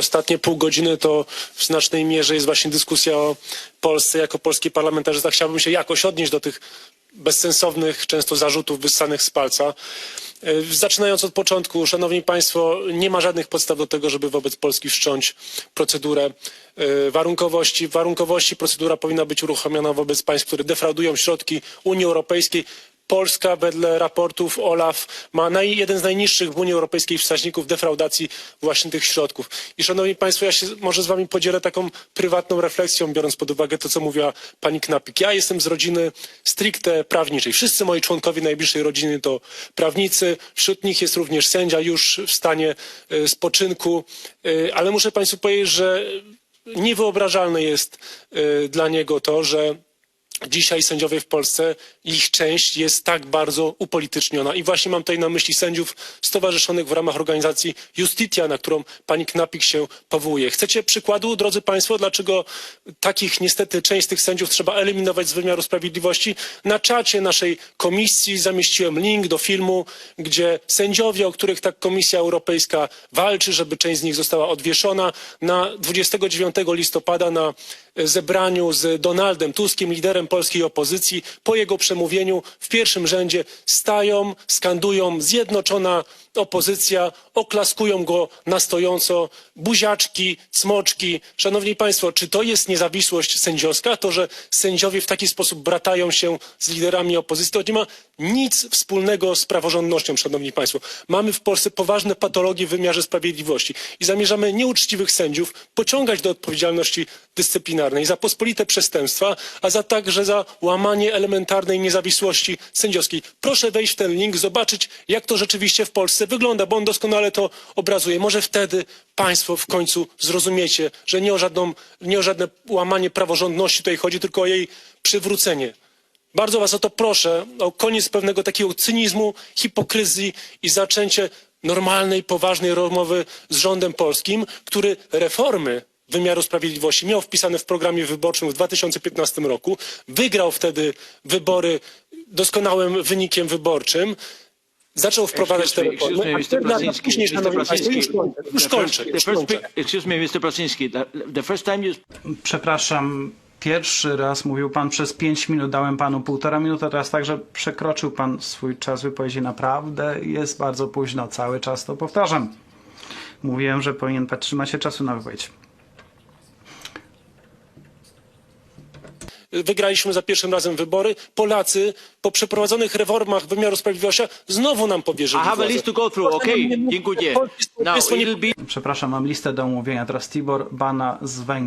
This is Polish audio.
ostatnie pół godziny to w znacznej mierze jest właśnie dyskusja o Polsce jako polski parlamentarzysta. Chciałbym się jakoś odnieść do tych bezsensownych często zarzutów wyssanych z palca. E, Zaczynając od początku, szanowni państwo, nie ma żadnych podstaw do tego, żeby wobec Polski wszcząć procedurę e, warunkowości. Warunkowości procedura powinna być uruchomiona wobec państw, które defraudują środki Unii Europejskiej. Polska wedle raportów OLAF ma naj, jeden z najniższych w Unii Europejskiej wskaźników defraudacji właśnie tych środków. I szanowni państwo, ja się może z wami podzielę taką prywatną refleksją, biorąc pod uwagę to, co mówiła pani Knapik. Ja jestem z rodziny stricte prawniczej. Wszyscy moi członkowie najbliższej rodziny to prawnicy. Wśród nich jest również sędzia już w stanie e, spoczynku. E, Ale muszę państwu powiedzieć, że niewyobrażalne jest e, dla niego to, że Dzisiaj sędziowie w Polsce, ich część jest tak bardzo upolityczniona. I właśnie mam tutaj na myśli sędziów stowarzyszonych w ramach organizacji Justitia, na którą pani Knapik się powołuje. Chcecie przykładu, drodzy Państwo, dlaczego takich niestety część tych sędziów trzeba eliminować z wymiaru sprawiedliwości? Na czacie naszej komisji zamieściłem link do filmu, gdzie sędziowie, o których tak Komisja Europejska walczy, żeby część z nich została odwieszona, na 29 listopada na zebraniu z Donaldem Tuskiem, liderem polskiej opozycji, po jego przemówieniu w pierwszym rzędzie stają, skandują zjednoczona opozycja, oklaskują go na stojąco, buziaczki, cmoczki. Szanowni Państwo, czy to jest niezawisłość sędziowska? To, że sędziowie w taki sposób bratają się z liderami opozycji, to nie ma nic wspólnego z praworządnością, Szanowni Państwo. Mamy w Polsce poważne patologie w wymiarze sprawiedliwości i zamierzamy nieuczciwych sędziów pociągać do odpowiedzialności dyscyplinarnej za pospolite przestępstwa, a za także za łamanie elementarnej niezawisłości sędziowskiej. Proszę wejść w ten link, zobaczyć, jak to rzeczywiście w Polsce wygląda, bo on doskonale to obrazuje. Może wtedy Państwo w końcu zrozumiecie, że nie o, żadną, nie o żadne łamanie praworządności tutaj chodzi, tylko o jej przywrócenie. Bardzo Was o to proszę, o koniec pewnego takiego cynizmu, hipokryzji i zaczęcie normalnej, poważnej rozmowy z rządem polskim, który reformy wymiaru sprawiedliwości miał wpisane w programie wyborczym w 2015 roku, wygrał wtedy wybory doskonałym wynikiem wyborczym, zaczął wprowadzać te reformy, a Mr. cztery lata Plasinski, później, Mr. szanowni państwo, już kończę, już the kończę, first- już the first kończę. pi- Excuse me, Mr. Plasinski. The, the first time you Przepraszam, pierwszy raz mówił pan przez 5 minut, dałem panu półtora minuty, a teraz także przekroczył pan swój czas wypowiedzi. Naprawdę jest bardzo późno, cały czas to powtarzam. Mówiłem, że powinien pan trzymać się czasu na wypowiedź. Wygraliśmy za pierwszym razem wybory. Polacy po przeprowadzonych reformach wymiaru sprawiedliwości znowu nam powierzyli I have a władzę. list to go through, okay? Dziękuję. polskie Now, społeczeństwo nie it'll be Przepraszam, mam listę do omówienia. Teraz Tibor Bana z Węgier.